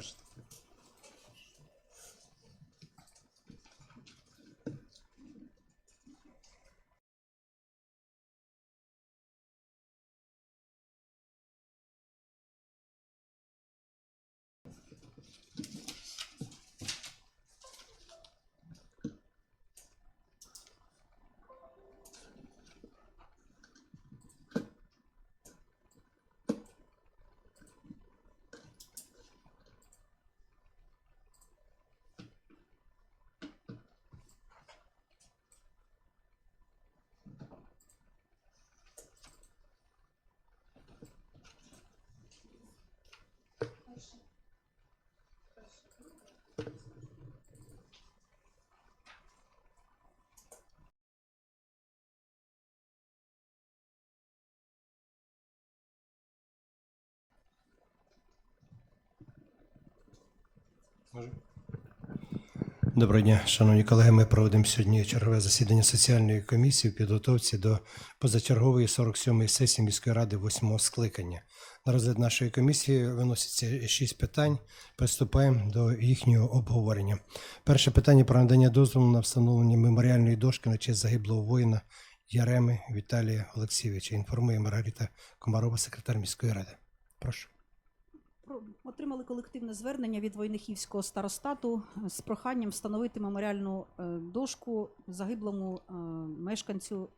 Кажете. Можу? Доброго дня, шановні колеги. Ми проводимо сьогодні чергове засідання соціальної комісії в підготовці до позачергової 47-ї сесії міської ради 8-го скликання. На розгляд нашої комісії виноситься шість питань. Приступаємо до їхнього обговорення. Перше питання про надання дозволу на встановлення меморіальної дошки на честь загиблого воїна Яреми Віталія Олексійовича. Інформує Маргарита Комарова, секретар міської ради. Прошу. Отримали колективне звернення від Войнихівського старостату з проханням встановити меморіальну е, дошку загиблому е, мешканцю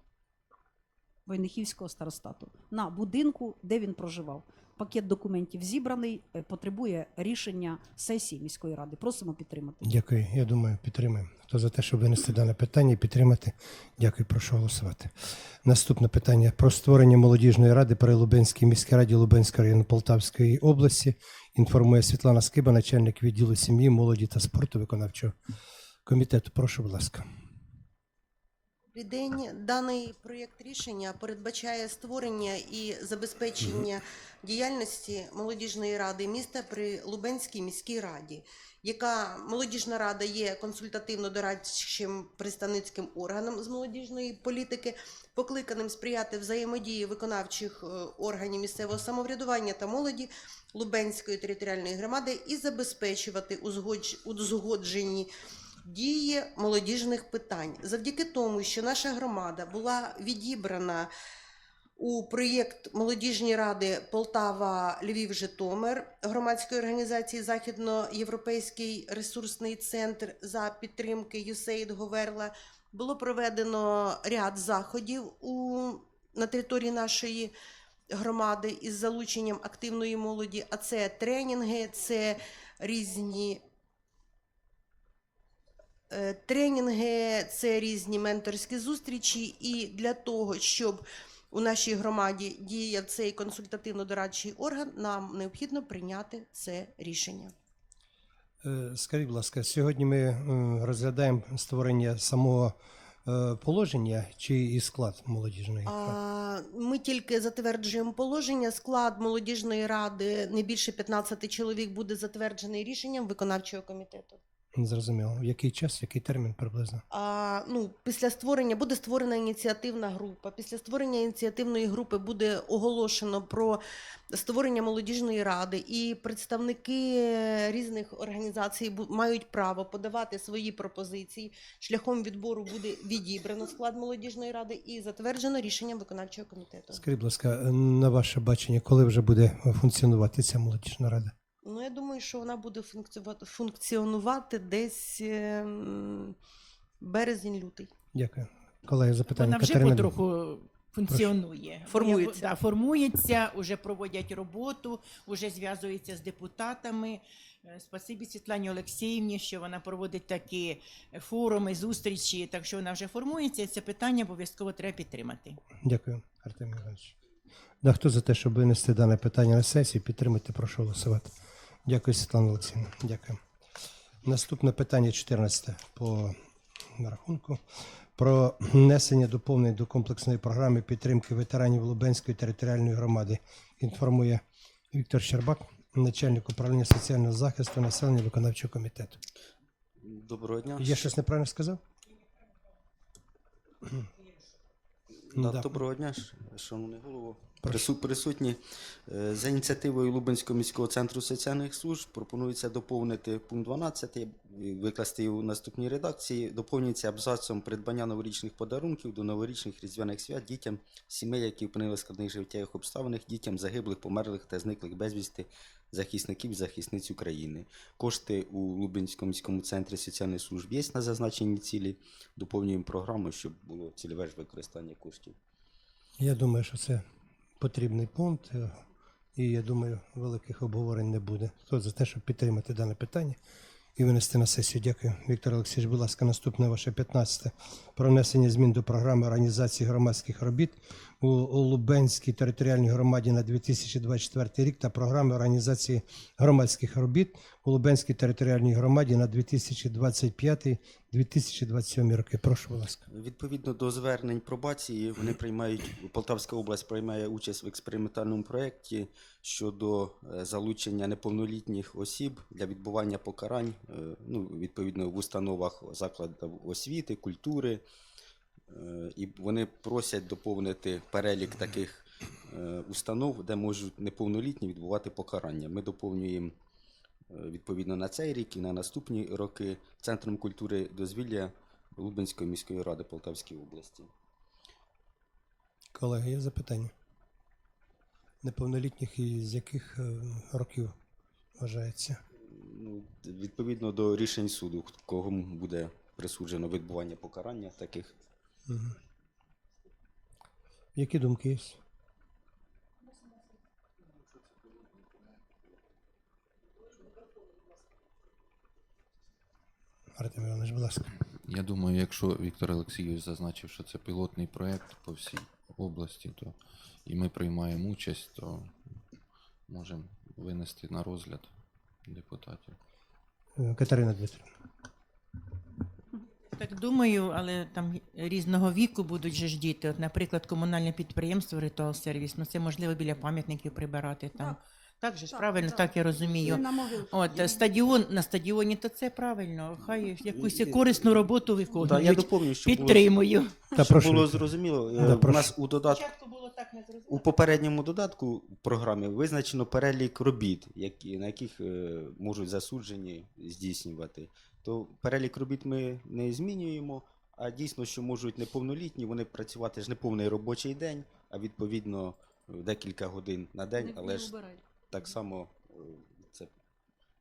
Войнихівського старостату на будинку, де він проживав. Пакет документів зібраний, е, потребує рішення сесії міської ради. Просимо підтримати. Дякую. Я думаю, підтримаємо. Хто за те, щоб винести дане питання і підтримати? Дякую, прошу голосувати. Наступне питання про створення молодіжної ради при Лубенській міській раді Лубенського району Полтавської області. Інформує Світлана Скиба, начальник відділу сім'ї, молоді та спорту виконавчого комітету. Прошу, будь ласка. Добрий день. Даний проєкт рішення передбачає створення і забезпечення діяльності молодіжної ради міста при Лубенській міській раді, яка молодіжна рада є консультативно-дорадчим представницьким органом з молодіжної політики, покликаним сприяти взаємодії виконавчих е, органів місцевого самоврядування та молоді Лубенської територіальної громади і забезпечувати узгодж- узгоджені дії молодіжних питань. Завдяки тому, що наша громада була відібрана у проєкт молодіжні ради Полтава, Львів, Житомир громадської організації Західноєвропейський ресурсний центр за підтримки ЮСЕЙД Говерла було проведено ряд заходів у, на території нашої громади із залученням активної молоді. А це тренінги, це різні Тренінги це різні менторські зустрічі, і для того, щоб у нашій громаді діяв цей консультативно-дорадчий орган, нам необхідно прийняти це рішення. Е, Скажіть, будь ласка, сьогодні ми е, розглядаємо створення самого е, положення чи і склад молодіжної ради? Ми тільки затверджуємо положення. Склад молодіжної ради не більше 15 чоловік буде затверджений рішенням виконавчого комітету. Зрозуміло. В який час, який термін приблизно? А, ну, після створення буде створена ініціативна група. Після створення ініціативної групи буде оголошено про створення молодіжної ради, і представники різних організацій мають право подавати свої пропозиції. Шляхом відбору буде відібрано склад молодіжної ради і затверджено рішенням виконавчого комітету. Скажіть, будь ласка, на ваше бачення, коли вже буде функціонувати ця молодіжна рада? Ну, я думаю, що вона буде функціонувати, функціонувати десь ем, березень-лютий. Дякую. Колеги, запитання. Вона вже Катерина потроху функціонує. Формується. Да, формується, вже проводять роботу, вже зв'язується з депутатами. Е, Спасибі Світлані Олексіївні, що вона проводить такі е, форуми, зустрічі, так що вона вже формується, і це питання обов'язково треба підтримати. Дякую, Артем Іванович. Да, хто за те, щоб винести дане питання на сесію, підтримати, прошу голосувати. Дякую, Світлана Олексійовна. Дякую. Наступне питання 14 по рахунку. Про внесення доповнень до комплексної програми підтримки ветеранів Лубенської територіальної громади. Інформує Віктор Щербак, начальник управління соціального захисту населення виконавчого комітету. Доброго дня. Я щось неправильно сказав? Да, Да. Доброго дня, шановний голово, Присутні Е, за ініціативою Лубенського міського центру соціальних служб пропонується доповнити пункт 12, викласти його у наступній редакції. Доповнюється абзацом придбання новорічних подарунків до новорічних різдвяних свят дітям сімей, які опинили в складних життєвих обставинах, дітям загиблих, померлих та зниклих безвісти захисників і захисниць України. Кошти у Лубенському міському центрі соціальних служб є на зазначені цілі. Доповнюємо програму, щоб було цільове ж використання коштів. Я думаю, що це потрібний пункт, е, і я думаю, великих обговорень не буде. Хто за те, щоб підтримати дане питання і винести на сесію? Дякую. Віктор Олексійович, будь ласка, наступне ваше 15. Про внесення змін до програми організації громадських робіт у Лубенській територіальній громаді на 2024 рік та програми організації громадських робіт у Лубенській територіальній громаді на 2025-2027 роки. Прошу, будь ласка. Відповідно до звернень пробації, вони приймають Полтавська область приймає участь в експериментальному проєкті щодо е, залучення неповнолітніх осіб для відбування покарань, е, ну, відповідно в установах закладів освіти, культури. Е, І вони просять доповнити перелік таких е, установ, де можуть неповнолітні відбувати покарання. Ми доповнюємо е, відповідно на цей рік і на наступні роки Центром культури дозвілля Лубенської міської ради Полтавської області. Колеги, є запитання? Неповнолітніх і з яких років вважається? Ну, відповідно до рішень суду, кого буде присуджено відбування покарання таких. Мгм. Які думки є? Артем Іванович, будь ласка. Я думаю, якщо Віктор Олексійович зазначив, що це пілотний проєкт по всій області, то і ми приймаємо участь, то можемо винести на розгляд депутатів. Е, Катерина Дмитрівна. Так думаю, але там різного віку будуть же ж діти. От, наприклад, комунальне підприємство Ритуал Сервіс, ну це можливо біля пам'ятників прибирати там. Так. Так, же ж Так, правильно, так. так, я розумію. На. От стадіон на стадіоні, то це правильно. Хай якусь корисну роботу Так, я виконують. доповню, було, Підтримую. Та щоб прошу. було зрозуміло. е, Да, у прошу. нас у додатку Спочатку було так не У попередньому додатку програми визначено перелік робіт, які, на яких е, можуть засуджені здійснювати. То перелік робіт ми не змінюємо, а дійсно, що можуть неповнолітні, вони працювати ж не повний робочий день, а відповідно е, декілька годин на день, Не- але не ж так само е, це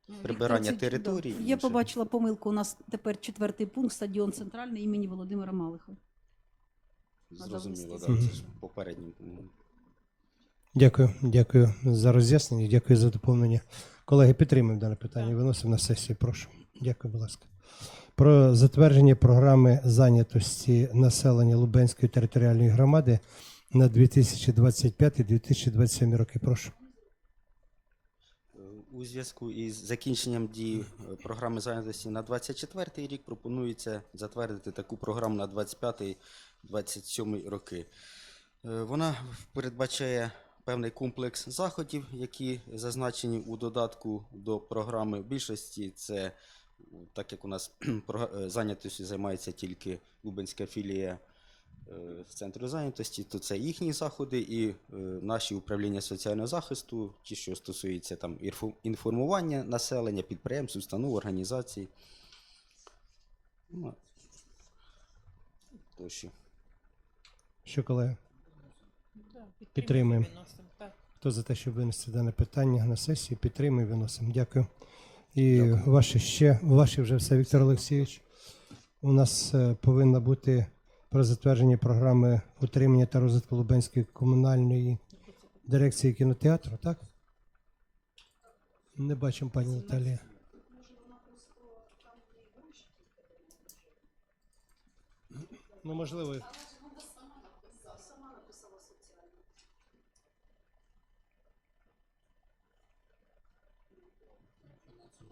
Ну, прибирання і Я інше. побачила помилку. У нас тепер четвертий пункт стадіон центральний імені Володимира Малиха. зрозуміло. Мгм. це ж попередній. Дякую, дякую за роз'яснення, дякую за доповнення. Колеги, підтримуємо дане питання. Виносимо на сесію. Прошу. Дякую, будь ласка. Про затвердження програми зайнятості населення Лубенської територіальної громади на 2025-2027 роки. Прошу. У зв'язку із закінченням дії е, програми зайнятості на 24 рік пропонується затвердити таку програму на 25-27 роки. Е, Вона передбачає певний комплекс заходів, які зазначені у додатку до програми. Більшості це, так як у нас е, займається тільки Лубенська філія е, центру зайнятості, то це їхні заходи і е, наші управління соціального захисту, ті, що стосуються там інформування населення, підприємств, установ, організацій. Ну, тощо. Що, колеги? Підтримуємо. Хто за те, щоб винести дане питання на сесію, підтримує, виносимо. Дякую. І ваше ще, ваше вже все, Віктор Олексійович. У нас е, повинна бути про затвердження програми утримання та розвитку Лубенської комунальної дирекції кінотеатру, так? Не бачимо, пані Наталія. Ну, можливо.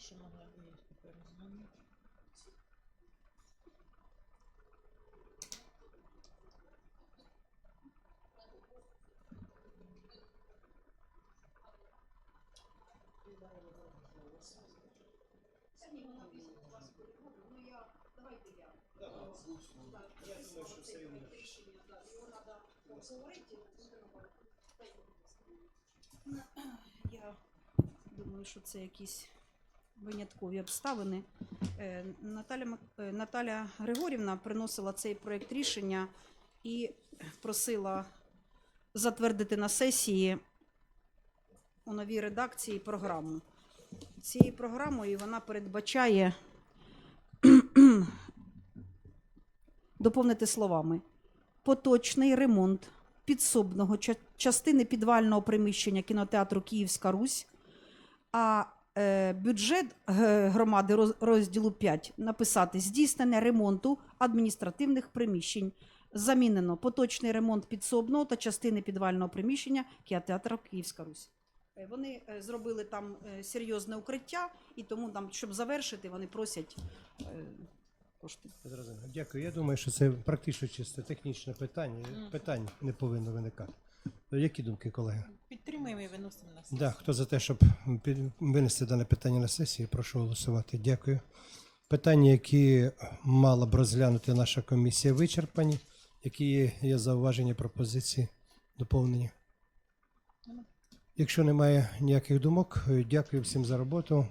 що могла б я перезвонити. Я думаю, що це якісь виняткові обставини. Е, Наталя, е, Наталя Григорівна приносила цей проєкт рішення і просила затвердити на сесії у новій редакції програму. Цією програмою вона передбачає доповнити словами поточний ремонт підсобного частини підвального приміщення кінотеатру Київська Русь, а бюджет е, громади роз- розділу 5 написати здійснення ремонту адміністративних приміщень. Замінено поточний ремонт підсобного та частини підвального приміщення кінотеатру Київська Русь. Е, Вони е, зробили там е, серйозне укриття, і тому там, щоб завершити, вони просять е, кошти. Дякую. Я думаю, що це практично чисто технічне питання. Питань не повинно виникати. Які думки, колеги? Підтримуємо і виносимо на сесію. Да, хто за те, щоб винести дане питання на сесію, прошу голосувати. Дякую. Питання, які мала б розглянути наша комісія, вичерпані. Які є, є зауваження, пропозиції, доповнення? Якщо немає ніяких думок, дякую всім за роботу.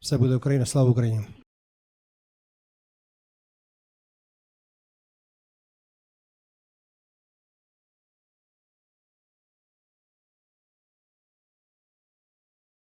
Все буде Україна. Слава Україні!